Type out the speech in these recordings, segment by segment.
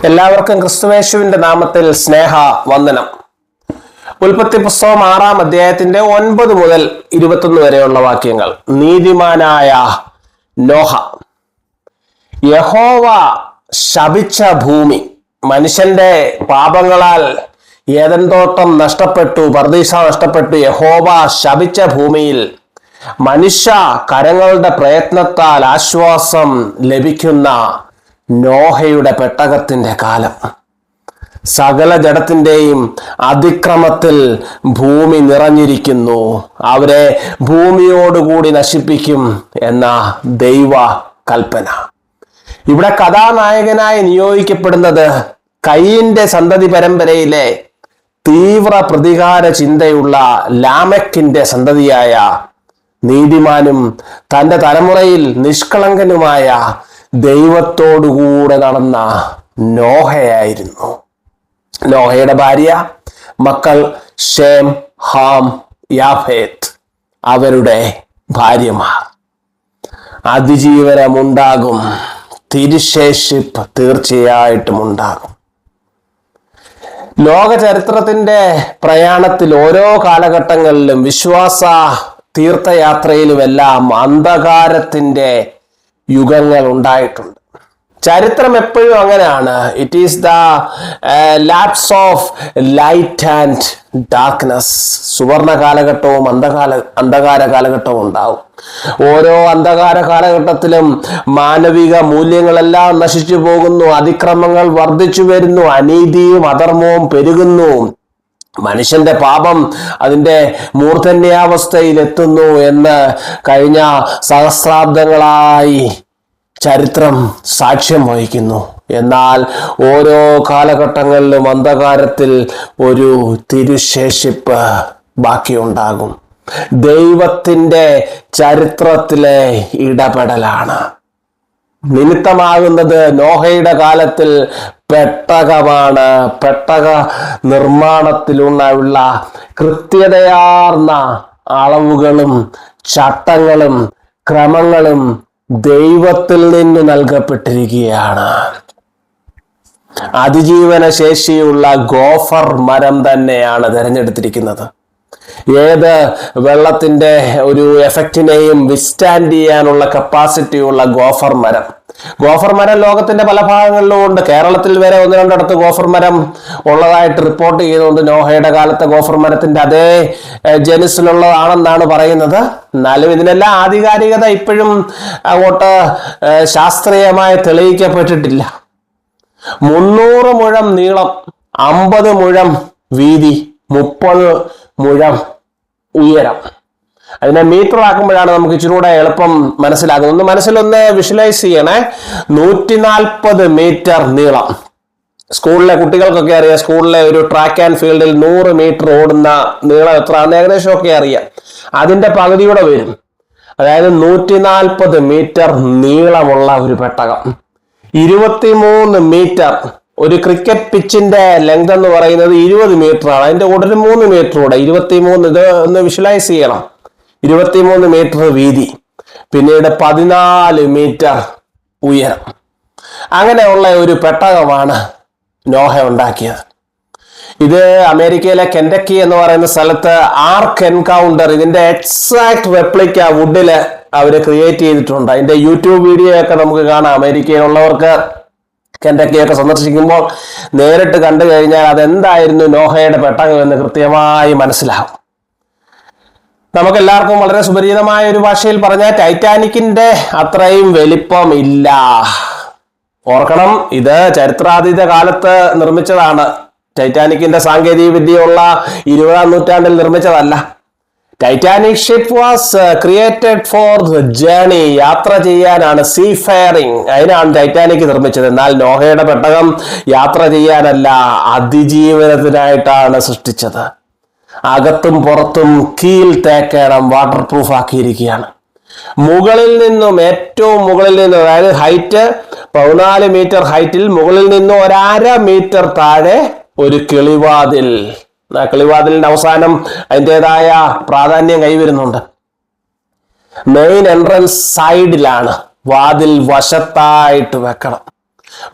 എല്ലാവർക്കും ക്രിസ്തുവേശുവിന്റെ നാമത്തിൽ സ്നേഹ വന്ദനം ഉൽപ്പത്തി പുസ്തകം ആറാം അധ്യായത്തിന്റെ ഒൻപത് മുതൽ ഇരുപത്തൊന്ന് വരെയുള്ള വാക്യങ്ങൾ. നീതിമാനായ നോഹ യഹോവ ശപിച്ച ഭൂമി മനുഷ്യന്റെ പാപങ്ങളാൽ ഏതൻ തോട്ടം നഷ്ടപ്പെട്ടു പർദീസ നഷ്ടപ്പെട്ടു യഹോവ ശപിച്ച ഭൂമിയിൽ മനുഷ്യ കരങ്ങളുടെ പ്രയത്നത്താൽ ആശ്വാസം ലഭിക്കുന്ന നോഹയുടെ പെട്ടകത്തിന്റെ കാലം. സകല ജഡത്തിന്റെയും അതിക്രമത്തിൽ ഭൂമി നിറഞ്ഞിരിക്കുന്നു. അവരെ ഭൂമിയോടുകൂടി നശിപ്പിക്കും എന്ന ദൈവ കൽപ്പന ഇവിടെ കഥാനായകനായി നിയോഗിക്കപ്പെടുന്നത് കയ്യിന്റെ സന്തതി പരമ്പരയിലെ തീവ്ര പ്രതികാര ചിന്തയുള്ള ലാമക്കിന്റെ സന്തതിയായ നീതിമാനും തന്റെ തലമുറയിൽ നിഷ്കളങ്കനുമായ ദൈവത്തോടുകൂടെ നടന്ന നോഹയായിരുന്നു. നോഹയുടെ ഭാര്യ മക്കൾ ഷേം ഹാം യാഫേത്ത് അവരുടെ ഭാര്യമാർ. അതിജീവനമുണ്ടാകും. തിരുശേഷിപ്പ് തീർച്ചയായിട്ടും ഉണ്ടാകും. ലോക ചരിത്രത്തിന്റെ പ്രയാണത്തിൽ ഓരോ കാലഘട്ടങ്ങളിലും വിശ്വാസ തീർത്ഥയാത്രയിലുമെല്ലാം അന്ധകാരത്തിന്റെ യുഗങ്ങൾ ഉണ്ടായിട്ടുണ്ട്. ചരിത്രം എപ്പോഴും അങ്ങനെയാണ്. It is the lapse of light and darkness സുവർണ കാലഘട്ടവും അന്ധകാല അന്ധകാര കാലഘട്ടവും ഉണ്ടാവും. ഓരോ അന്ധകാര കാലഘട്ടത്തിലും മാനവിക മൂല്യങ്ങളെല്ലാം നശിച്ചു പോകുന്നു. അതിക്രമങ്ങൾ വർദ്ധിച്ചു വരുന്നു. അനീതിയും അധർമ്മവും പെരുകുന്നു. മനുഷ്യന്റെ പാപം അതിന്റെ മൂർധന്യാവസ്ഥയിൽ എത്തുന്നു എന്ന് കഴിഞ്ഞ സഹസ്രാബ്ദങ്ങളായി ചരിത്രം സാക്ഷ്യം വഹിക്കുന്നു. എന്നാൽ ഓരോ കാലഘട്ടങ്ങളിലും അന്ധകാരത്തിൽ ഒരു തിരുശേഷിപ്പ് ബാക്കിയുണ്ടാകും. ദൈവത്തിന്റെ ചരിത്രത്തിലെ ഇടപെടലാണ്. നിമിത്തമാകുന്നത് നോഹയുടെ പെട്ടകമാണ്. പെട്ടക നിർമ്മാണത്തിലുള്ള കൃത്യതയാർന്ന അളവുകളും ചട്ടങ്ങളും ക്രമങ്ങളും ദൈവത്തിൽ നിന്ന് നൽകപ്പെട്ടിരിക്കുകയാണ്. അതിജീവന ശേഷിയുള്ള ഗോഫർ മരം തന്നെയാണ് തിരഞ്ഞെടുത്തിരിക്കുന്നത്. ഏത് വെള്ളത്തിന്റെ ഒരു എഫക്റ്റിനെയും വിസ്റ്റാൻഡ് ചെയ്യാനുള്ള കപ്പാസിറ്റിയുള്ള ഗോഫർ മരം ഗോഫർ മരം ലോകത്തിന്റെ പല ഭാഗങ്ങളിലും ഉണ്ട് കേരളത്തിൽ വരെ ഒന്ന് രണ്ടിടത്ത് ഗോഫർ മരം ഉള്ളതായിട്ട് റിപ്പോർട്ട് ചെയ്തുകൊണ്ട് നോഹയുടെ കാലത്തെ ഗോഫർ മരത്തിന്റെ അതേ ജനുസിലുള്ളതാണെന്നാണ് പറയുന്നത്. എന്നാലും ഇതിനെല്ലാം ആധികാരികത ഇപ്പോഴും അങ്ങോട്ട് ശാസ്ത്രീയമായി തെളിയിക്കപ്പെട്ടിട്ടില്ല. മുന്നൂറ് മുഴം നീളം അമ്പത് മുഴം വീതി മുപ്പത് മുഴം ഉയരം. അതിനെ മീറ്റർ ആക്കുമ്പോഴാണ് നമുക്ക് ഇച്ചിരി കൂടെ എളുപ്പം മനസ്സിലാകുന്നത്. ഒന്ന് മനസ്സിലൊന്ന് വിഷ്വലൈസ് ചെയ്യണേ. നൂറ്റി നാൽപ്പത് മീറ്റർ നീളം. സ്കൂളിലെ കുട്ടികൾക്കൊക്കെ അറിയാം സ്കൂളിലെ ഒരു ട്രാക്ക് ആൻഡ് ഫീൽഡിൽ നൂറ് മീറ്റർ ഓടുന്ന നീളം എത്രയാണെന്ന് ഏകദേശം ഒക്കെ അറിയാം. അതിന്റെ പകുതിയുടെ വരും. അതായത് നൂറ്റി നാൽപ്പത് മീറ്റർ നീളമുള്ള ഒരു പെട്ടകം. ഇരുപത്തിമൂന്ന് മീറ്റർ. ഒരു ക്രിക്കറ്റ് പിച്ചിന്റെ ലെങ്ത് എന്ന് പറയുന്നത് ഇരുപത് മീറ്റർ ആണ് അതിന്റെ കൂടെ ഒരു മൂന്ന് മീറ്റർ കൂടെ. ഇരുപത്തിമൂന്ന് ഇത് ഒന്ന് വിഷ്വലൈസ് ചെയ്യണം. ഇരുപത്തിമൂന്ന് മീറ്റർ വീതി പിന്നീട് പതിനാല് മീറ്റർ ഉയരം. അങ്ങനെയുള്ള ഒരു പെട്ടകമാണ് നോഹ ഉണ്ടാക്കിയത്. ഇത് അമേരിക്കയിലെ കെൻഡക്കി എന്ന് പറയുന്ന സ്ഥലത്ത് ആർക്ക് എൻകൗണ്ടർ ഇതിന്റെ എക്സാക്ട് റെപ്ലിക്ക വുഡിൽ അവർ ക്രിയേറ്റ് ചെയ്തിട്ടുണ്ട്. അതിന്റെ യൂട്യൂബ് വീഡിയോ ഒക്കെ നമുക്ക് കാണാം. അമേരിക്കയിലുള്ളവർക്ക് കെൻഡക്കിയൊക്കെ സന്ദർശിക്കുമ്പോൾ നേരിട്ട് കണ്ടു കഴിഞ്ഞാൽ അതെന്തായിരുന്നു നോഹയുടെ പെട്ടകം എന്ന് കൃത്യമായി മനസ്സിലാവും നമുക്കെല്ലാവർക്കും വളരെ സുപരിചിതമായ ഒരു ഭാഷയിൽ പറഞ്ഞ ടൈറ്റാനിക്കിന്റെ അത്രയും വലിപ്പം ഇല്ല ഓർക്കണം ഇത് ചരിത്രാതീത കാലത്ത് നിർമ്മിച്ചതാണ്. ടൈറ്റാനിക്കിന്റെ സാങ്കേതിക വിദ്യയുള്ള ഇരുപതാം നൂറ്റാണ്ടിൽ നിർമ്മിച്ചതല്ല. Titanic ship was created for journey യാത്ര ചെയ്യാനാണ് സീ ഫെയറിംഗ് അതിനാണ് ടൈറ്റാനിക് നിർമ്മിച്ചത്. എന്നാൽ നോഹയുടെ പെട്ടകം യാത്ര ചെയ്യാനല്ല അതിജീവനത്തിനായിട്ടാണ് സൃഷ്ടിച്ചത്. അകത്തും പുറത്തും കീൽ തേക്കേടം വാട്ടർ പ്രൂഫ് ആക്കിയിരിക്കുകയാണ്. മുകളിൽ നിന്നും ഏറ്റവും മുകളിൽ നിന്നും അതായത് ഹൈറ്റ് പതിനാല് മീറ്റർ ഹൈറ്റിൽ മുകളിൽ നിന്നും ഒരര മീറ്റർ താഴെ ഒരു കിളിവാതിൽ. ആ കിളിവാതിലിന്റെ അവസാനം അതിന്റെതായ പ്രാധാന്യം കൈവരുന്നുണ്ട്. മെയിൻ എൻട്രൻസ് സൈഡിലാണ് വാതിൽ വശത്തായിട്ട് വെക്കണം.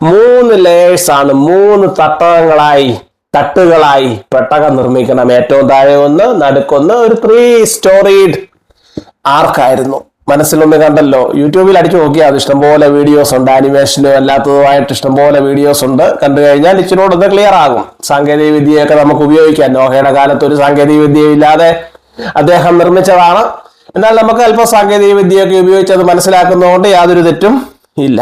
മൂന്ന് ലേയേഴ്സ് ആണ് മൂന്ന് തട്ടകങ്ങളായി തട്ടുകളായി പെട്ടകം നിർമ്മിക്കണം ഏറ്റവും താഴെ ഒന്ന് നടുക്കൊന്ന് ഒരു ത്രീ സ്റ്റോറീഡ് ആർക്കായിരുന്നു മനസ്സിലൊന്ന് കണ്ടല്ലോ. യൂട്യൂബിൽ അടിച്ചു നോക്കിയാൽ അത് ഇഷ്ടംപോലെ വീഡിയോസ് ഉണ്ട്. ആനിമേഷനും അല്ലാത്തതുമായിട്ട് ഇഷ്ടംപോലെ വീഡിയോസ് ഉണ്ട്. കണ്ടു കഴിഞ്ഞാൽ ഇച്ചിരൂടെ ഒന്ന് ക്ലിയർ ആകും. സാങ്കേതിക വിദ്യയൊക്കെ നമുക്ക് ഉപയോഗിക്കാം. നോഹയുടെ കാലത്ത് ഒരു സാങ്കേതിക വിദ്യ ഇല്ലാതെ അദ്ദേഹം നിർമ്മിച്ചതാണ്. എന്നാൽ നമുക്ക് അല്പം സാങ്കേതിക വിദ്യയൊക്കെ ഉപയോഗിച്ച് അത് മനസ്സിലാക്കുന്നതുകൊണ്ട് യാതൊരു തെറ്റും ഇല്ല.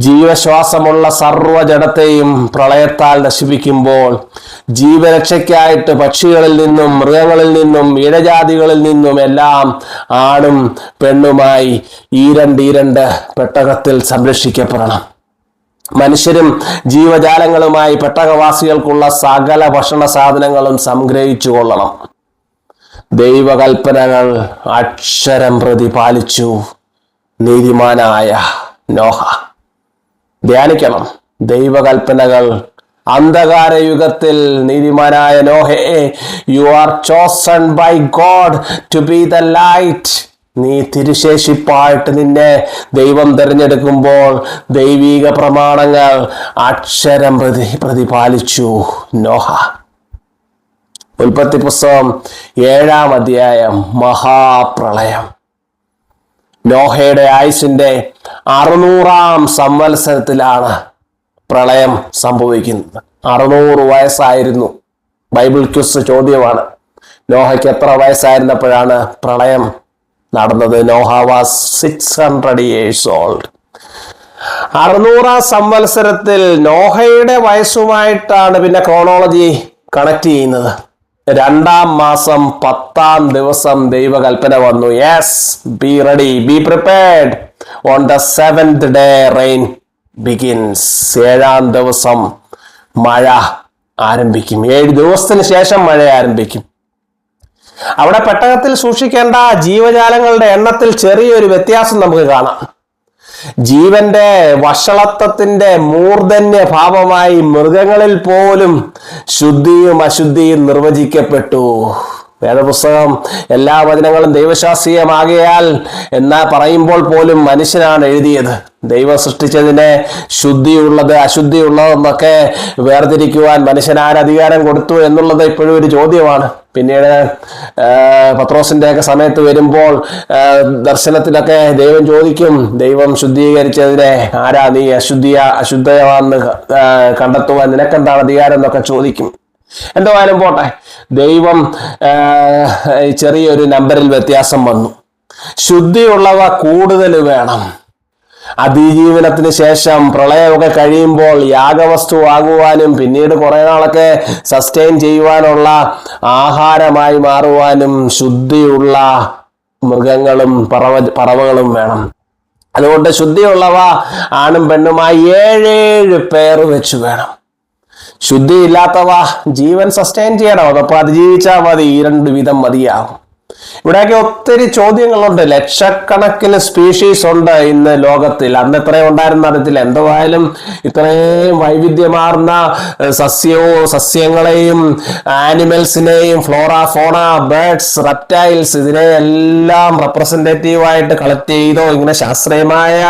ജീവശ്വാസമുള്ള സർവജടത്തെയും പ്രളയത്താൽ നശിപ്പിക്കുമ്പോൾ ജീവരക്ഷയ്ക്കായിട്ട് പക്ഷികളിൽ നിന്നും മൃഗങ്ങളിൽ നിന്നും ഇഴജാതികളിൽ നിന്നും എല്ലാം ആണും പെണ്ണുമായി ഈരണ്ട് ഈരണ്ട് പെട്ടകത്തിൽ സംരക്ഷിക്കപ്പെടണം. മനുഷ്യരും ജീവജാലങ്ങളുമായി പെട്ടകവാസികൾക്കുള്ള സകല ഭക്ഷണ സാധനങ്ങളും സംഗ്രഹിച്ചു കൊള്ളണം. ദൈവകൽപ്പനകൾ അക്ഷരം പ്രതി പാലിച്ചു. നീതിമാനായ നോഹ. ധ്യാനിക്കണം. ദൈവകൽപ്പനകൾ. അന്ധകാര യുഗത്തിൽ നീതിമാനായ നോഹേ you are chosen by God to be the light നീ തിരുശേഷിപ്പായിട്ട് നിന്നെ ദൈവം തിരഞ്ഞെടുക്കുമ്പോൾ ദൈവീക പ്രമാണങ്ങൾ അക്ഷരം പ്രതി പ്രതിപാലിച്ചു നോഹ. ഉൽപ്പത്തി പുസ്തകം ഏഴാം അധ്യായം മഹാപ്രളയം. നോഹയുടെ ആയുസിന്റെ അറുന്നൂറാം സംവത്സരത്തിലാണ് പ്രളയം സംഭവിക്കുന്നത്. അറുന്നൂറ് വയസ്സായിരുന്നു. ബൈബിൾ ക്വസ് ചോദ്യമാണ്. നോഹയ്ക്ക് എത്ര വയസ്സായിരുന്നപ്പോഴാണ് പ്രളയം നടന്നത്? Noah was six hundred years old അറുന്നൂറാം സംവത്സരത്തിൽ നോഹയുടെ വയസ്സുമായിട്ടാണ് പിന്നെ ക്രോണോളജി കണക്ട് ചെയ്യുന്നത്. രണ്ടാം മാസം പത്താം ദിവസം ദൈവകൽപ്പന വന്നു. Yes be ready be prepared on the seventh day rain begins ഏഴാം ദിവസം മഴ ആരംഭിക്കും. ഏഴ് ദിവസത്തിന് ശേഷം മഴ ആരംഭിക്കും. അവിടെ പെട്ടകത്തിൽ സൂക്ഷിക്കേണ്ട ജീവജാലങ്ങളുടെ എണ്ണത്തിൽ ചെറിയൊരു വ്യത്യാസം നമുക്ക് കാണാം. ജീവന്റെ വഷളത്വത്തിന്റെ മൂർധന്യ ഭാവമായി മൃഗങ്ങളിൽ പോലും ശുദ്ധിയും അശുദ്ധിയും നിർവചിക്കപ്പെട്ടു. വേദപുസ്തകം എല്ലാ വചനങ്ങളും ദൈവശാസ്ത്രീയമാകിയാൽ എന്നാ പറയുമ്പോൾ പോലും മനുഷ്യനാണ് എഴുതിയത്. ദൈവം സൃഷ്ടിച്ചതിനെ ശുദ്ധിയുള്ളത് അശുദ്ധിയുള്ളതെന്നൊക്കെ വേർതിരിക്കുവാൻ മനുഷ്യനാര് അധികാരം കൊടുത്തു എന്നുള്ളത് ഇപ്പോഴും ഒരു ചോദ്യമാണ്. പിന്നീട് പത്രോസിന്റെ ഒക്കെ സമയത്ത് വരുമ്പോൾ ദർശനത്തിലൊക്കെ ദൈവം ചോദിക്കും ദൈവം ശുദ്ധീകരിച്ചതിനെ ആരാ നീ അശുദ്ധിയ അശുദ്ധമാണെന്ന് ആ, കണ്ടെത്തുവാൻ നിനക്കെന്താണ് അധികാരം? എന്നൊക്കെ ചോദിക്കും. എന്തായാലും പോട്ടെ. ദൈവം ചെറിയൊരു നമ്പറിൽ വ്യത്യാസം വന്നു. ശുദ്ധിയുള്ളവ കൂടുതൽ വേണം. അതിജീവനത്തിന് ശേഷം പ്രളയമൊക്കെ കഴിയുമ്പോൾ യാഗവസ്തു ആകുവാനും പിന്നീട് കുറെ നാളൊക്കെ സസ്റ്റെയിൻ ചെയ്യുവാനുള്ള ആഹാരമായി മാറുവാനും ശുദ്ധിയുള്ള മൃഗങ്ങളും പറവ പറവകളും വേണം. അതുകൊണ്ട് ശുദ്ധിയുള്ളവ ആണും പെണ്ണുമായി ഏഴേഴ് പേർ വെച്ച് വേണം. ശുദ്ധിയില്ലാത്തവ ജീവൻ സസ്റ്റെയിൻ ചെയ്യണം. അതപ്പോൾ അതിജീവിച്ചാൽ മതി. ഈ രണ്ട് വിധം മതിയാവും. ഇവിടെയൊക്കെ ഒത്തിരി ചോദ്യങ്ങളുണ്ട്. ലക്ഷക്കണക്കിന് സ്പീഷീസ് ഉണ്ട് ഇന്ന് ലോകത്തിൽ. അന്ന് എത്രയും ഉണ്ടായിരുന്ന അറിയത്തില്ല. എന്തായാലും ഇത്രയും വൈവിധ്യമാർന്ന സസ്യവും സസ്യങ്ങളെയും ആനിമൽസിനെയും ഫ്ലോറ ഫോണ ബേർഡ്സ് റെപ്റ്റൈൽസ് ഇതിനെ എല്ലാം റെപ്രസെന്റേറ്റീവായിട്ട് കളക്ട് ചെയ്തോ ഇങ്ങനെ ശാസ്ത്രീയമായ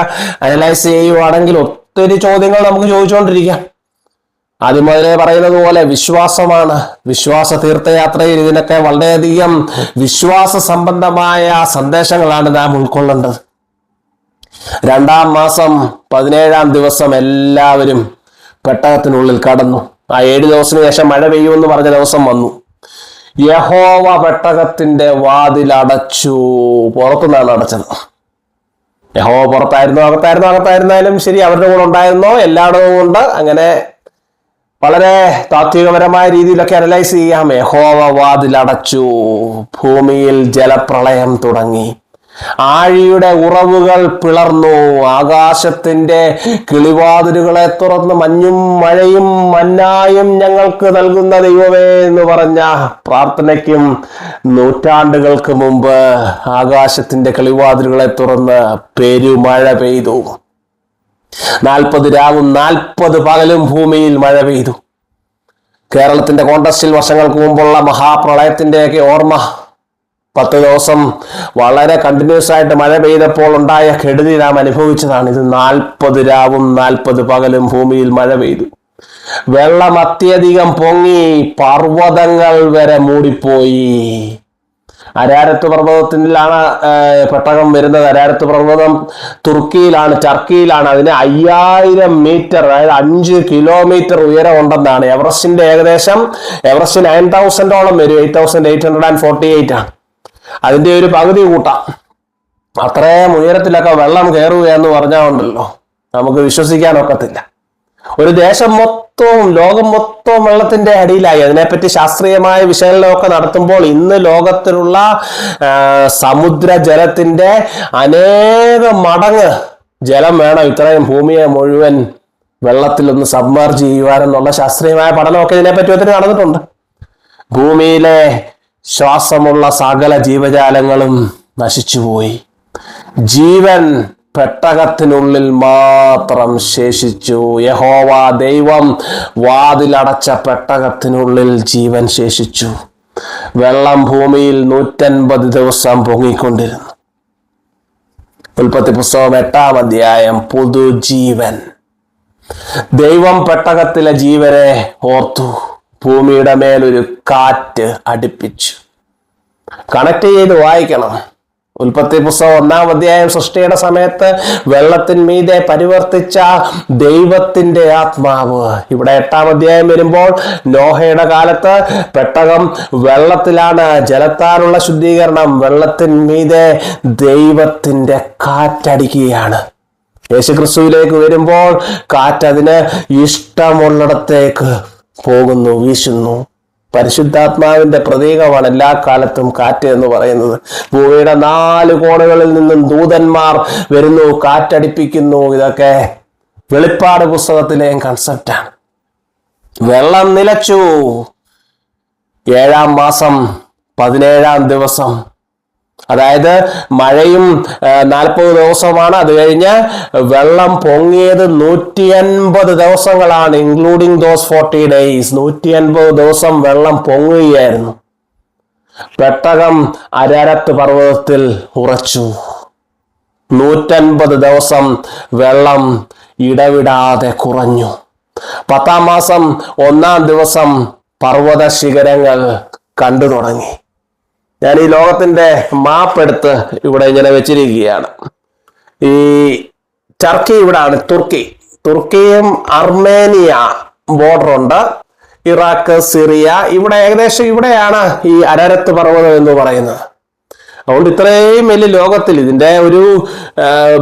അനലൈസ് ചെയ്യുവാണെങ്കിൽ ഒത്തിരി ചോദ്യങ്ങൾ നമുക്ക് ചോദിച്ചുകൊണ്ടിരിക്കാം ആദ്യം മുതലേ പറയുന്നത് പോലെ വിശ്വാസമാണ്. വിശ്വാസ തീർത്ഥയാത്രയിൽ ഇതിനൊക്കെ വളരെയധികം വിശ്വാസ സംബന്ധമായ സന്ദേശങ്ങളാണ് നാം ഉൾക്കൊള്ളേണ്ടത് രണ്ടാം മാസം പതിനേഴാം ദിവസം എല്ലാവരും പെട്ടകത്തിനുള്ളിൽ കടന്നു. ആ ഏഴ് ദിവസത്തിന് ശേഷം മഴ പെയ്യുമെന്ന് പറഞ്ഞ ദിവസം വന്നു. യഹോവ പെട്ടകത്തിന്റെ വാതിൽ അടച്ചു. പുറത്തുനിന്നാണ് അടച്ചത്. യഹോവ പുറത്തായിരുന്നു അകത്തായിരുന്നു അകത്തായിരുന്നാലും ശരി അവരുടെ കൂടെ ഉണ്ടായിരുന്നോ എല്ലായിടവും ഉണ്ട്. അങ്ങനെ വളരെ താത്വികപരമായ രീതിയിലൊക്കെ അനലൈസ് ചെയ്യാം യഹോവ വാതിലടച്ചു ഭൂമിയിൽ ജലപ്രളയം തുടങ്ങി. ആഴിയുടെ ഉറവുകൾ പിളർന്നു. ആകാശത്തിന്റെ കിളിവാതിലുകളെ തുറന്ന് മഞ്ഞും മഴയും മന്നായും ഞങ്ങൾക്ക് നൽകുന്ന ദൈവമേ എന്ന് പറഞ്ഞ പ്രാർത്ഥനയ്ക്കും നൂറ്റാണ്ടുകൾക്ക് മുമ്പ് ആകാശത്തിന്റെ കിളിവാതിലുകളെ തുറന്ന് പെരുമഴ പെയ്തു. നാൽപ്പത് രാവും നാൽപ്പത് പകലും ഭൂമിയിൽ മഴ പെയ്തു. കേരളത്തിന്റെ കോണ്ടസ്റ്റിൽ വർഷങ്ങൾക്ക് മുമ്പുള്ള മഹാപ്രളയത്തിന്റെയൊക്കെ ഓർമ്മ. പത്ത് ദിവസം വളരെ കണ്ടിന്യൂസ് ആയിട്ട് മഴ പെയ്തപ്പോൾ ഉണ്ടായ കെടുതി നാം അനുഭവിച്ചതാണ്. ഇത് നാൽപ്പത് രാവും നാൽപ്പത് പകലും ഭൂമിയിൽ മഴ പെയ്തു. വെള്ളം അത്യധികം പൊങ്ങി പർവതങ്ങൾ വരെ മൂടിപ്പോയി. അരാരത്ത് പർവതത്തിലാണ് പെട്ടകം വരുന്നത്. അരാരത്ത് പർവതം തുർക്കിയിലാണ് ടർക്കിയിലാണ്. അതിന് അയ്യായിരം മീറ്റർ അതായത് അഞ്ച് കിലോമീറ്റർ ഉയരം ഉണ്ടെന്നാണ്. എവറസ്റ്റിന്റെ ഏകദേശം എവറസ്റ്റ് നയൻ തൗസൻഡോളം വരും. Eight thousand eight hundred and forty eight ആണ്. അതിന്റെ ഒരു പകുതി കൂട്ടാം. അത്രയും ഉയരത്തിലൊക്കെ വെള്ളം കയറുക എന്ന് പറഞ്ഞാൽ ഉണ്ടല്ലോ. നമുക്ക് വിശ്വസിക്കാൻ ഒക്കത്തില്ല. ഒരു ദേശം മൊത്തവും ലോകം മൊത്തവും വെള്ളത്തിന്റെ അടിയിലായി. അതിനെപ്പറ്റി ശാസ്ത്രീയമായ വിശകലനമൊക്കെ നടത്തുമ്പോൾ ഇന്ന് ലോകത്തിലുള്ള സമുദ്ര ജലത്തിന്റെ അനേക മടങ്ങ് ജലം വേണം. ഇത്രയും ഭൂമിയെ മുഴുവൻ വെള്ളത്തിൽ ഒന്ന് സബ്മർജ് ചെയ്യുവാനെന്നുള്ള ശാസ്ത്രീയമായ പഠനമൊക്കെ ഇതിനെപ്പറ്റി ഒത്തിരി നടന്നിട്ടുണ്ട്. ഭൂമിയിലെ ശ്വാസമുള്ള സകല ജീവജാലങ്ങളും നശിച്ചുപോയി. ജീവൻ പെട്ടകത്തിനുള്ളിൽ മാത്രം ശേഷിച്ചു. യഹോവ ദൈവം വാതിലടച്ച പെട്ടകത്തിനുള്ളിൽ ജീവൻ ശേഷിച്ചു. വെള്ളം ഭൂമിയിൽ നൂറ്റൻപത് ദിവസം പൊങ്ങിക്കൊണ്ടിരുന്നു. ഉൽപ്പത്തി പുസ്തകം എട്ടാം അധ്യായം പുതുജീവൻ. ദൈവം പെട്ടകത്തിലെ ജീവനെ ഓർത്തു. ഭൂമിയുടെ മേലൊരു കാറ്റ് അടുപ്പിച്ചു. കണക്ട് ചെയ്ത് വായിക്കണം. ഉൽപ്പത്തി പുസ്തകം ഒന്നാം അധ്യായം സൃഷ്ടിയുടെ സമയത്ത് വെള്ളത്തിന്മീതെ പരിവർത്തിച്ച ദൈവത്തിന്റെ ആത്മാവ്. ഇവിടെ എട്ടാം അധ്യായം വരുമ്പോൾ നോഹയുടെ കാലത്ത് പെട്ടകം വെള്ളത്തിലാണ് ജലത്താലുള്ള ശുദ്ധീകരണം. വെള്ളത്തിന്മീതെ ദൈവത്തിന്റെ കാറ്റടിക്കുകയാണ്. യേശുക്രിസ്തുവിലേക്ക് വരുമ്പോൾ കാറ്റ് അതിന് ഇഷ്ടമുള്ളിടത്തേക്ക് പോകുന്നു വീശുന്നു. പരിശുദ്ധാത്മാവിന്റെ പ്രതീകമാണ് എല്ലാ കാലത്തും കാറ്റ് എന്ന് പറയുന്നത്. ഭൂമിയുടെ നാല് കോണുകളിൽ നിന്നും ദൂതന്മാർ വരുന്നു കാറ്റടിപ്പിക്കുന്നു. ഇതൊക്കെ വെളിപ്പാട് പുസ്തകത്തിലെയും കൺസെപ്റ്റാണ് വെള്ളം നിലച്ചു. ഏഴാം മാസം പതിനേഴാം ദിവസം അതായത് മഴയും നാൽപ്പത് ദിവസമാണ്. അത് കഴിഞ്ഞ് വെള്ളം പൊങ്ങിയത് നൂറ്റി അൻപത് ദിവസങ്ങളാണ് ഇൻക്ലൂഡിങ് ദോസ് ഫോർട്ടി ഡേയ്സ് നൂറ്റി അൻപത് ദിവസം വെള്ളം പൊങ്ങുകയായിരുന്നു. പെട്ടകം അരരത്ത് പർവതത്തിൽ ഉറച്ചു. നൂറ്റൻപത് ദിവസം വെള്ളം ഇടവിടാതെ കുറഞ്ഞു. പത്താം മാസം ഒന്നാം ദിവസം പർവത ശിഖരങ്ങൾ കണ്ടു തുടങ്ങി. ഞാൻ ഈ ലോകത്തിന്റെ മാപ്പ് എടുത്ത് ഇവിടെ ഇങ്ങനെ വെച്ചിരിക്കുകയാണ്. ഈ ടർക്കി ഇവിടാണ് തുർക്കി തുർക്കിയും അർമേനിയ ബോർഡർ ഉണ്ട്. ഇറാഖ് സിറിയ ഇവിടെ ഏകദേശം ഇവിടെയാണ് ഈ അരരത്ത് പർവതം എന്ന് പറയുന്നത്. അതുകൊണ്ട് ഇത്രയും വലിയ ലോകത്തിൽ ഇതിന്റെ ഒരു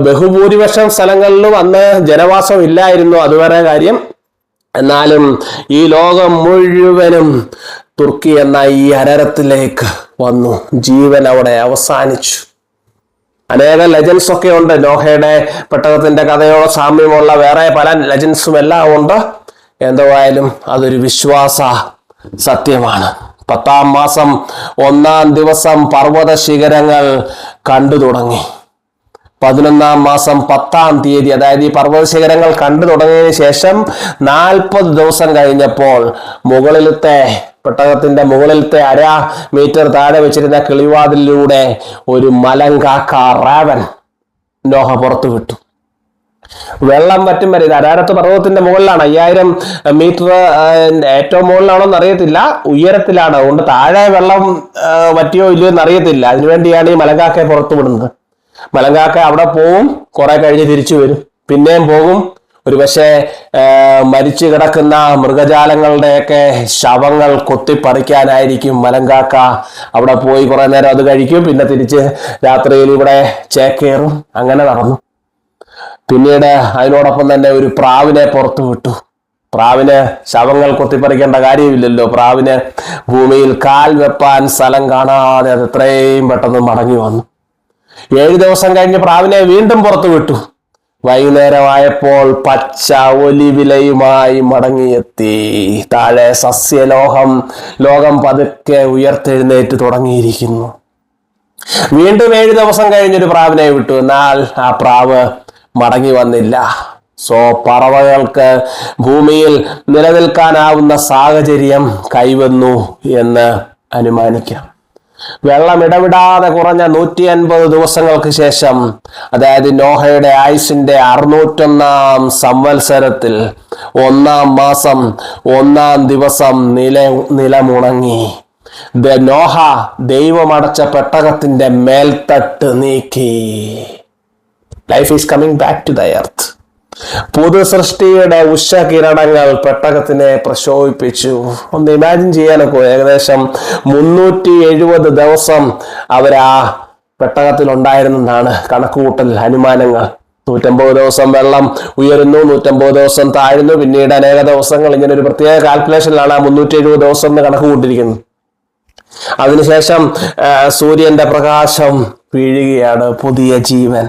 ബഹുഭൂരിപക്ഷം സ്ഥലങ്ങളിലും അന്ന് ജനവാസം ഇല്ലായിരുന്നു അതുവരെ കാര്യം. എന്നാലും ഈ ലോകം മുഴുവനും തുർക്കി എന്ന ഈ അരരത്തിലേക്ക് വന്നു. ജീവൻ അവിടെ അവസാനിച്ചു. അനേക ലെജൻസ് ഒക്കെ ഉണ്ട്. നോഹയുടെ പെട്ടകത്തിന്റെ കഥയോട് സാമ്യമുള്ള വേറെ പല ലെജൻസും എല്ലാം ഉണ്ട്. എന്തായാലും അതൊരു വിശ്വാസ സത്യമാണ്. പത്താം മാസം ഒന്നാം ദിവസം പർവത ശിഖരങ്ങൾ കണ്ടു തുടങ്ങി. പതിനൊന്നാം മാസം പത്താം തീയതി അതായത് ഈ പർവത ശിഖരങ്ങൾ കണ്ടു തുടങ്ങിയതിന് ശേഷം നാൽപ്പത് ദിവസം കഴിഞ്ഞപ്പോൾ മുകളിലത്തെ പെട്ടകത്തിന്റെ മുകളിലത്തെ അര മീറ്റർ താഴെ വെച്ചിരുന്ന കിളിവാതിലൂടെ ഒരു മലങ്കാക്ക റാവൻ നോഹ പുറത്തു വിട്ടു. വെള്ളം പറ്റും വരെ ഇത് അരാരത്ത് പർവതത്തിന്റെ മുകളിലാണ്. അയ്യായിരം മീറ്റർ ഏറ്റവും മുകളിലാണോന്ന് അറിയത്തില്ല. ഉയരത്തിലാണ്. അതുകൊണ്ട് താഴെ വെള്ളം പറ്റിയോ ഇല്ലയോ എന്ന് അറിയത്തില്ല. അതിനുവേണ്ടിയാണ് ഈ മലങ്കാക്കയെ പുറത്തു വിടുന്നത്. മലങ്കാക്ക അവിടെ പോവും കുറെ കഴിഞ്ഞ് തിരിച്ചു വരും. പിന്നെയും പോകും. ഒരു പക്ഷേ മരിച്ചു കിടക്കുന്ന മൃഗജാലങ്ങളുടെയൊക്കെ ശവങ്ങൾ കൊത്തിപ്പറിക്കാനായിരിക്കും മലങ്കാക്ക. അവിടെ പോയി കുറെ നേരം അത് കഴിക്കും. പിന്നെ തിരിച്ച് രാത്രിയിൽ ഇവിടെ ചേക്കേറും. അങ്ങനെ നടന്നു. പിന്നീട് അതിനോടൊപ്പം തന്നെ ഒരു പ്രാവിനെ പുറത്തു വിട്ടു. പ്രാവിന് ശവങ്ങൾ കൊത്തിപ്പറിക്കേണ്ട കാര്യമില്ലല്ലോ. പ്രാവിന് ഭൂമിയിൽ കാൽ വെപ്പാൻ സ്ഥലം കാണാതെ അത് എത്രയും പെട്ടെന്ന് മടങ്ങി വന്നു. ഏഴ് ദിവസം കഴിഞ്ഞ് പ്രാവിനെ വീണ്ടും പുറത്തു വിട്ടു. വൈകുന്നേരമായപ്പോൾ പച്ച ഒലിവിലയുമായി മടങ്ങിയെത്തി. താഴെ സസ്യലോഹം ലോകം പതുക്കെ ഉയർത്തെഴുന്നേറ്റ് തുടങ്ങിയിരിക്കുന്നു. വീണ്ടും ഏഴ് ദിവസം കഴിഞ്ഞൊരു പ്രാവിനെ വിട്ടു. എന്നാൽ ആ പ്രാവ് മടങ്ങി വന്നില്ല. സോ പറവകൾക്ക് ഭൂമിയിൽ നിലനിൽക്കാനാവുന്ന സാഹചര്യം കൈവന്നു എന്ന് അനുമാനിക്കാം. വെള്ളം ഇടവിടാതെ കുറഞ്ഞ നൂറ്റി അൻപത് ദിവസങ്ങൾക്ക് ശേഷം അതായത് നോഹയുടെ ആയുസിന്റെ അറുന്നൂറ്റൊന്നാം സംവത്സരത്തിൽ ഒന്നാം മാസം ഒന്നാം ദിവസം നില നിലമുണങ്ങി. നോഹ ദൈവമടച്ച പെട്ടകത്തിന്റെ മേൽത്തട്ട് നീക്കി. Life is coming back to the earth പുതു സൃഷ്ടിയുടെ ഉഷകിരണങ്ങൾ പെട്ടകത്തിനെ പ്രശോഭിപ്പിച്ചു. ഒന്ന് ഇമാജിൻ ചെയ്യാനൊക്കെ? ഏകദേശം മുന്നൂറ്റി എഴുപത് ദിവസം അവരാ പെട്ടകത്തിൽ ഉണ്ടായിരുന്നെന്നാണ് കണക്കുകൂട്ടൽ അനുമാനങ്ങൾ. നൂറ്റമ്പത് ദിവസം വെള്ളം ഉയരുന്നു നൂറ്റമ്പത് ദിവസം താഴുന്നു. പിന്നീട് അനേക ദിവസങ്ങൾ ഇങ്ങനെ ഒരു പ്രത്യേക കാൽക്കുലേഷനിലാണ് ആ മുന്നൂറ്റി എഴുപത് ദിവസം എന്ന് കണക്ക് കൂട്ടിയിരിക്കുന്നത് അതിനുശേഷം സൂര്യന്റെ പ്രകാശം വീഴുകയാണ് പുതിയ ജീവൻ.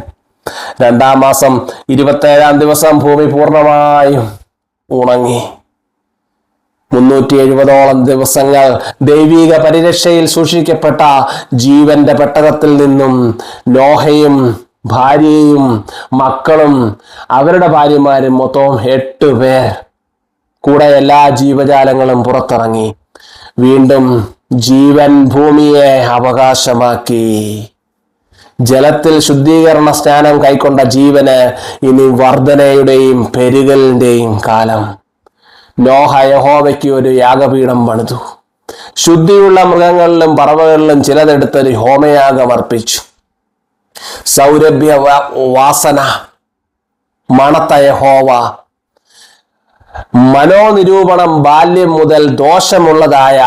രണ്ടാം മാസം ഇരുപത്തേഴാം ദിവസം ഭൂമി പൂർണമായും ഉണങ്ങി. മുന്നൂറ്റി എഴുപതോളം ദിവസങ്ങൾ ദൈവീക പരിരക്ഷയിൽ സൂക്ഷിക്കപ്പെട്ട ജീവന്റെ പെട്ടകത്തിൽ നിന്നും നോഹയും ഭാര്യയും മക്കളും അവരുടെ ഭാര്യമാരും മൊത്തവും എട്ട് പേർ കൂടെ എല്ലാ ജീവജാലങ്ങളും പുറത്തിറങ്ങി. വീണ്ടും ജീവൻ ഭൂമിയെ അവകാശമാക്കി. ജലത്തിൽ ശുദ്ധീകരണ സ്നാനം കൈക്കൊണ്ട ജീവന് ഇനി വർധനയുടെയും പെരുകലിന്റെയും കാലം. നോഹ യഹോവയ്ക്ക് ഒരു യാഗപീഠം പണിതു. ശുദ്ധിയുള്ള മൃഗങ്ങളിലും പറവകളിലും ചിലതെടുത്തൊരു ഹോമയാഗം അർപ്പിച്ചു. സൗരഭ്യ വാസന മണത്ത യഹോവ മനോനിരൂപണം ബാല്യം മുതൽ ദോഷമുള്ളതായ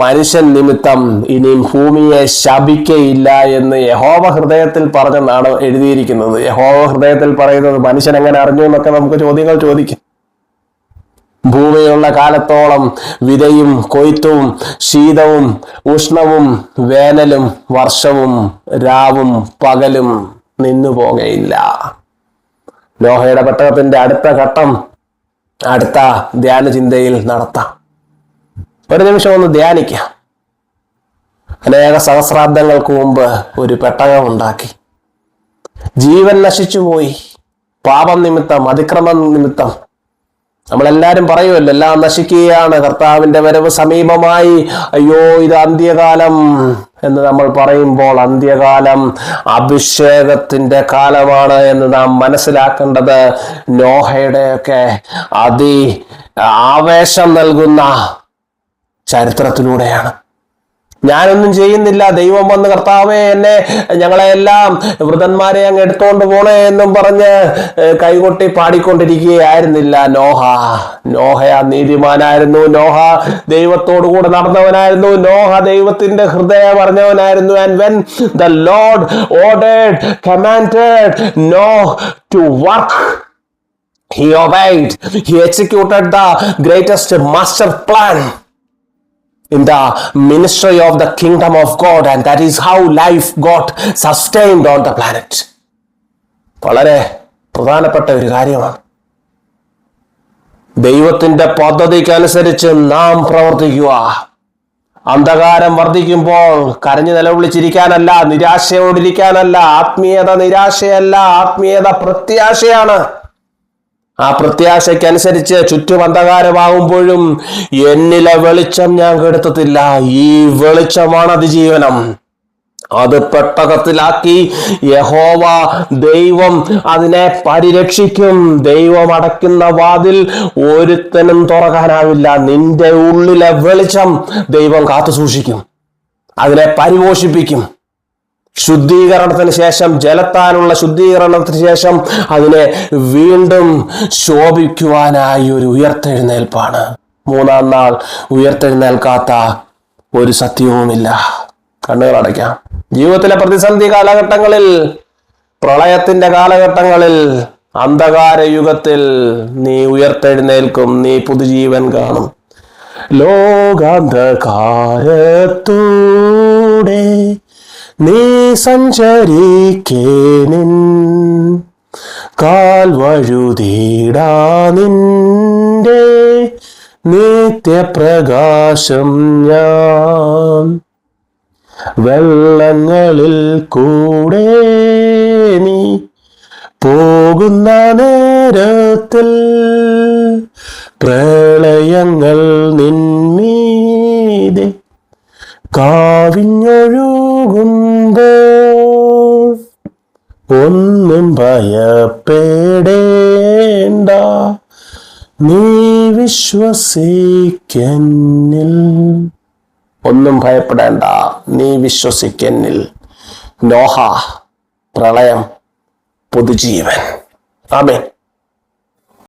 മനുഷ്യൻ നിമിത്തം ഇനിയും ഭൂമിയെ ശപിക്കയില്ല എന്ന് യഹോവ ഹൃദയത്തിൽ പറഞ്ഞെന്നാണ് എഴുതിയിരിക്കുന്നത്. യഹോവ ഹൃദയത്തിൽ പറയുന്നത് മനുഷ്യൻ എങ്ങനെ അറിഞ്ഞു എന്നൊക്കെ നമുക്ക് ചോദ്യങ്ങൾ ചോദിക്കാം. ഭൂമിയുള്ള കാലത്തോളം വിതയും കൊയ്ത്തും ശീതവും ഉഷ്ണവും വേനലും വർഷവും രാവും പകലും നിന്നു പോകയില്ല ലോഹയുടെ പെട്ടകത്തിന്റെ അടുത്ത ഘട്ടം അടുത്ത ധ്യാന ചിന്തയിൽ നടത്താം. ഒരു നിമിഷം ഒന്ന് ധ്യാനിക്കാം. അനേക സഹസ്രാബ്ദങ്ങൾക്ക് മുമ്പ് ഒരു പെട്ടകം ഉണ്ടാക്കി. ജീവൻ നശിച്ചുപോയി. പാപം നിമിത്തം അതിക്രമം നിമിത്തം നമ്മളെല്ലാരും പറയുമല്ലോ എല്ലാം നശിക്കുകയാണ് കർത്താവിന്റെ വരവ് സമീപമായി. അയ്യോ ഇത് അന്ത്യകാലം. എന്ന് നമ്മൾ പറയുമ്പോൾ അന്ത്യകാലം അഭിഷേകത്തിന്റെ കാലമാണ് എന്ന് നാം മനസ്സിലാക്കേണ്ടത്. നോഹയുടെയൊക്കെ അതി ആവേശം നൽകുന്ന ചരിത്രത്തിലൂടെയാണ്. ഞാനൊന്നും ചെയ്യുന്നില്ല. ദൈവം വന്ന് കർത്താവെ എന്നെ ഞങ്ങളെല്ലാം വൃതന്മാരെ അങ്ങ് എടുത്തോണ്ട് പോണേ എന്നും പറഞ്ഞ് കൈകൊട്ടി പാടിക്കൊണ്ടിരിക്കുകയായിരുന്നില്ല നോഹ. നോഹ നീതിമാനായിരുന്നു. നോഹ ദൈവത്തോടു കൂടെ നടന്നവനായിരുന്നു. നോഹ ദൈവത്തിന്റെ ഹൃദയം അറിഞ്ഞവനായിരുന്നു. And when the Lord ordered commanded Noah to work he obeyed. He executed the greatest master plan. In the ministry of the kingdom of God, and that is how life got sustained on the planet. വളരെ പ്രധാനപ്പെട്ട ഒരു കാര്യമാണ്. ദൈവത്തിന്റെ പദ്ധതിക്കനുസരിച്ച് നാം പ്രവർത്തിക്കുക. അന്ധകാരം വർദ്ധിക്കുമ്പോൾ കരഞ്ഞു നിലവിളിച്ചിരിക്കാനല്ല നിരാശയോടിരിക്കാനല്ല ആത്മീയത നിരാശയല്ല ആത്മീയത പ്രത്യാശയാണ്. ആ പ്രത്യാശയ്ക്കനുസരിച്ച് ചുറ്റും അന്ധകാരമാകുമ്പോഴും എന്നിലെ വെളിച്ചം ഞാൻ കെടുത്തത്തില്ല. ഈ വെളിച്ചമാണ് അതിജീവനം. അത് പെട്ടകത്തിലാക്കി യഹോവ ദൈവം അതിനെ പരിരക്ഷിക്കും. ദൈവം അടയ്ക്കുന്ന വാതിൽ ഒരുത്തനും തുറക്കാനാവില്ല. നിന്റെ ഉള്ളിലെ വെളിച്ചം ദൈവം കാത്തു സൂക്ഷിക്കും അതിനെ പരിപോഷിപ്പിക്കും. ശുദ്ധീകരണത്തിന് ശേഷം ജലത്താലുള്ള ശുദ്ധീകരണത്തിന് ശേഷം അതിനെ വീണ്ടും ശോഭിക്കുവാനായി ഒരു ഉയർത്തെഴുന്നേൽപ്പാണ്. മൂന്നാം നാൾ ഉയർത്തെഴുന്നേൽക്കാത്ത ഒരു സത്യവുമില്ല. കണ്ണുകൾ അടയ്ക്കാം ജീവിതത്തിലെ പ്രതിസന്ധി കാലഘട്ടങ്ങളിൽ പ്രളയത്തിന്റെ കാലഘട്ടങ്ങളിൽ അന്ധകാര യുഗത്തിൽ നീ ഉയർത്തെഴുന്നേൽക്കും നീ പുതുജീവൻ കാണും. ലോകാന്ധകാരത്തൂടെ നീ സഞ്ചരിക്കേനിൻ. കാൽ വഴുതീടാ നിന്റെ നിത്യപ്രകാശം ഞാൻ. വെള്ളങ്ങളിൽ കൂടെ നീ പോകുന്ന നേരത്തിൽ പ്രളയങ്ങൾ നിന്മീതെ കാവിഞ്ഞൊഴു ഭയപ്പെടേണ്ട. നീ വിശ്വസിക്കന്നിൽ. ഒന്നും ഭയപ്പെടേണ്ട. നീ വിശ്വസിക്കന്നിൽ. നോഹ പ്രളയം പുതുജീവൻ. ആമേൻ.